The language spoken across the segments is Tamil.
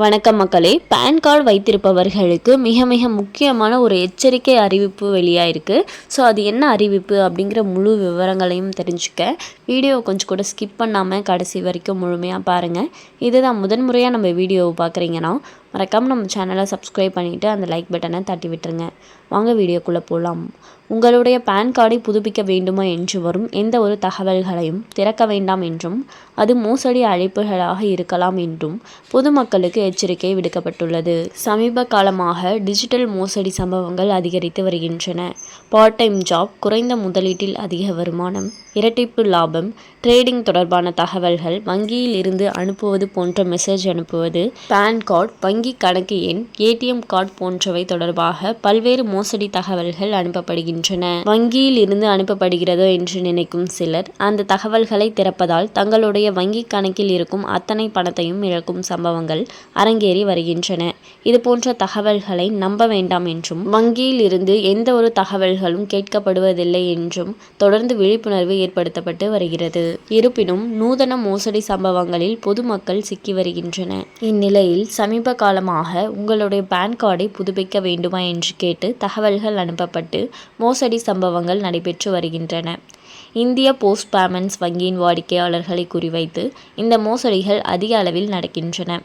வணக்கம் மக்களே. பேன் கார்டு வைத்திருப்பவர்களுக்கு மிக மிக முக்கியமான ஒரு எச்சரிக்கை அறிவிப்பு வெளியாயிருக்கு. ஸோ அது என்ன அறிவிப்பு அப்படிங்கிற முழு விவரங்களையும் தெரிஞ்சுக்க. வீடியோ கொஞ்சம் கூட ஸ்கிப் பண்ணாமல் கடைசி வரைக்கும் முழுமையாக பாருங்கள் இதுதான் முதன்முறையாக நம்ம வீடியோவை பார்க்குறீங்கன்னா மறக்காமல் நம்ம சேனலை சப்ஸ்கிரைப் பண்ணிவிட்டு அந்த லைக் பட்டனை தட்டி விட்டுருங்க. வாங்க வீடியோக்குள்ளே போகலாம் உங்களுடைய பேன் கார்டை புதுப்பிக்க வேண்டுமா என்று வரும் எந்த ஒரு தகவல்களையும் திறக்க வேண்டாம் என்றும் அது மோசடி அழைப்புகளாக இருக்கலாம் என்றும் பொதுமக்களுக்கு எச்சரிக்கை விடுக்கப்பட்டுள்ளது. சமீப காலமாக டிஜிட்டல் மோசடி சம்பவங்கள் அதிகரித்து வருகின்றன. பார்ட் டைம் ஜாப் குறைந்த முதலீட்டில் அதிக வருமானம் இரட்டிப்பு லாபம் ட்ரேடிங் தொடர்பான தகவல்கள் வங்கியில் இருந்து அனுப்புவது போன்ற மெசேஜ் அனுப்புவது பேன் கார்டு வங்கி கணக்கு எண் ஏடிஎம் கார்டு போன்றவை தொடர்பாக பல்வேறு மோசடி தகவல்கள் அனுப்பப்படுகின்றன. வங்கியில் இருந்து அனுப்பப்படுகிறதோ என்று நினைக்கும் சிலர் அந்த தகவல்களை திறப்பதால் தங்களுடைய வங்கி கணக்கில் இருக்கும் அத்தனை பணத்தையும் இழக்கும் சம்பவங்கள் அரங்கேறி வருகின்றன. இது போன்ற தகவல்களை நம்ப வேண்டாம் என்றும் வங்கியில் இருந்து எந்த ஒரு தகவல்களும் கேட்கப்படுவதில்லை என்றும் தொடர்ந்து விழிப்புணர்வு ஏற்படுத்தப்பட்டு வருகிறது. இருப்பினும் நூதன மோசடி சம்பவங்களில் பொதுமக்கள் சிக்கி வருகின்றன. இந்நிலையில் சமீப காலமாக உங்களுடைய பேன் கார்டை புதுப்பிக்க வேண்டுமா என்று கேட்டு தகவல்கள் அனுப்பப்பட்டு மோசடி சம்பவங்கள் நடைபெற்று வருகின்றன. இந்திய போஸ்ட் பேமெண்ட்ஸ் வங்கியின் வாடிக்கையாளர்களை குறிவைத்து இந்த மோசடிகள் அதிக அளவில் நடக்கின்றன.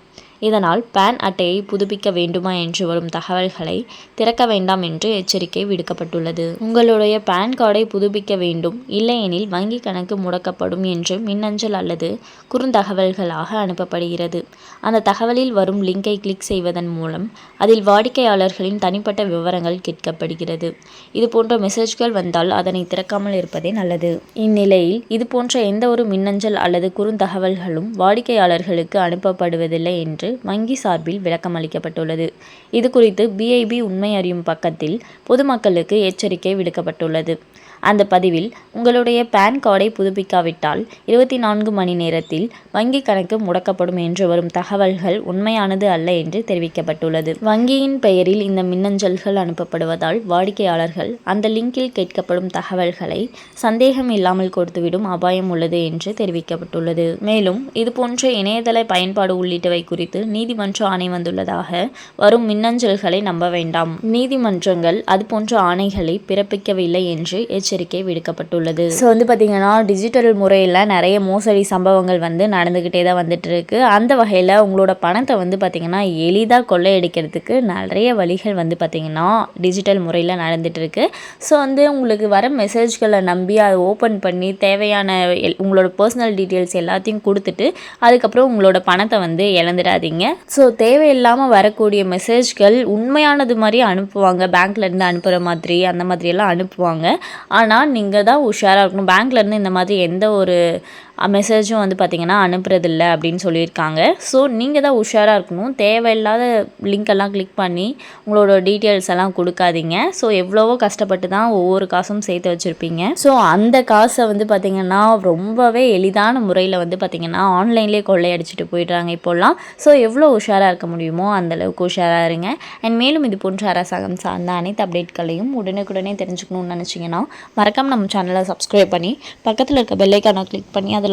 இதனால் பேன் அட்டையை புதுப்பிக்க வேண்டுமா என்று வரும் தகவல்களை திறக்க வேண்டாம் என்று எச்சரிக்கை விடுக்கப்பட்டுள்ளது. உங்களுடைய பேன் கார்டை புதுப்பிக்க வேண்டும். இல்லையெனில் வங்கி கணக்கு முடக்கப்படும் என்று மின்னஞ்சல் அல்லது குறுந்தகவல்களாக அனுப்பப்படுகிறது. அந்த தகவலில் வரும் லிங்கை கிளிக் செய்வதன் மூலம் அதில் வாடிக்கையாளர்களின் தனிப்பட்ட விவரங்கள் கேட்கப்படுகிறது. இது போன்ற மெசேஜ்கள் வந்தால் அதனை திறக்காமல் இருப்பதே நல்லது. இந்நிலையில் இது போன்ற எந்த ஒரு மின்னஞ்சல் அல்லது குறுந்தகவல்களும் வாடிக்கையாளர்களுக்கு அனுப்பப்படுவதில்லை என்று வங்கி சார்பில் விளக்கம் அளிக்கப்பட்டுள்ளது. இது குறித்து பிஐபி உண்மை அறியும் பக்கத்தில் பொதுமக்களுக்கு எச்சரிக்கை விடுக்கப்பட்டுள்ளது. அந்த பதிவில் உங்களுடைய பேன் கார்டை புதுப்பிக்காவிட்டால் இருபத்தி நான்கு மணி நேரத்தில் வங்கி கணக்கு முடக்கப்படும் என்று வரும் தகவல்கள் உண்மையானது அல்ல என்று தெரிவிக்கப்பட்டுள்ளது. வங்கியின் பெயரில் இந்த மின்னஞ்சல்கள் அனுப்பப்படுவதால் வாடிக்கையாளர்கள் அந்த லிங்கில் கேட்கப்படும் தகவல்களை சந்தேகம் இல்லாமல் கொடுத்துவிடும் அபாயம் உள்ளது என்று தெரிவிக்கப்பட்டுள்ளது. மேலும் இதுபோன்ற இணையதள பயன்பாடு உள்ளிட்டவை குறித்து நீதிமன்ற ஆணை வந்துள்ளதாக வரும் மின்னஞ்சல்களை நம்ப வேண்டாம். நீதிமன்றங்கள் அதுபோன்ற ஆணைகளை பிறப்பிக்கவில்லை என்று எச்சரிக்கை எச்சரிக்கை விடுக்கப்பட்டுள்ளது. ஸோ வந்து பார்த்திங்கன்னா டிஜிட்டல் முறையில் நிறைய மோசடி சம்பவங்கள் வந்து நடந்துக்கிட்டே தான் வந்துட்டு இருக்கு அந்த வகையில் உங்களோட பணத்தை வந்து பார்த்திங்கன்னா எளிதாக கொள்ளையடிக்கிறதுக்கு நிறைய வழிகள் வந்து பார்த்திங்கன்னா டிஜிட்டல் முறையில் நடந்துட்டு இருக்கு ஸோ வந்து உங்களுக்கு வர மெசேஜ்களை நம்பி அதை ஓப்பன் பண்ணி தேவையான உங்களோட பர்சனல் டீட்டெயில்ஸ் எல்லாத்தையும் கொடுத்துட்டு அதுக்கப்புறம் உங்களோட பணத்தை வந்து இழந்துடாதீங்க. ஸோ தேவையில்லாமல் வரக்கூடிய மெசேஜ்கள் உண்மையானது மாதிரி அனுப்புவாங்க. பேங்க்லேருந்து அனுப்புகிற மாதிரி அந்த மாதிரியெல்லாம் அனுப்புவாங்க. ஆனால் நீங்கள் தான் உஷாராக இருக்கணும் பேங்க்லேருந்து இந்த மாதிரி எந்த ஒரு மெசேஜும் வந்து பார்த்திங்கன்னா அனுப்புறதில்ல அப்படின்னு சொல்லியிருக்காங்க. ஸோ நீங்கள் தான் உஷாராக இருக்கணும். தேவையில்லாத லிங்க்கெல்லாம் கிளிக் பண்ணி உங்களோட டீட்டெயில்ஸ் எல்லாம் கொடுக்காதீங்க. ஸோ எவ்வளவோ கஷ்டப்பட்டு தான் ஒவ்வொரு காசும் சேர்த்து வச்சுருப்பீங்க. ஸோ அந்த காசை வந்து பார்த்திங்கன்னா ரொம்பவே எளிதான முறையில் வந்து பார்த்திங்கன்னா ஆன்லைன்லேயே கொள்ளையடிச்சிட்டு போயிடுறாங்க இப்போல்லாம். ஸோ எவ்வளோ உஷாராக இருக்க முடியுமோ அந்தளவுக்கு உஷாராக இருங்க. அண்ட் மேலும் இது போன்ற அரசாங்கம் சார்ந்த அனைத்து அப்டேட்களையும் உடனுக்குடனே தெரிஞ்சுக்கணும்னு நினச்சிங்கன்னா மறக்காமல் நம்ம சேனலை சப்ஸ்கிரைப் பண்ணி பக்கத்தில் இருக்க பெல்லைக்கான கிளிக் பண்ணி அதில்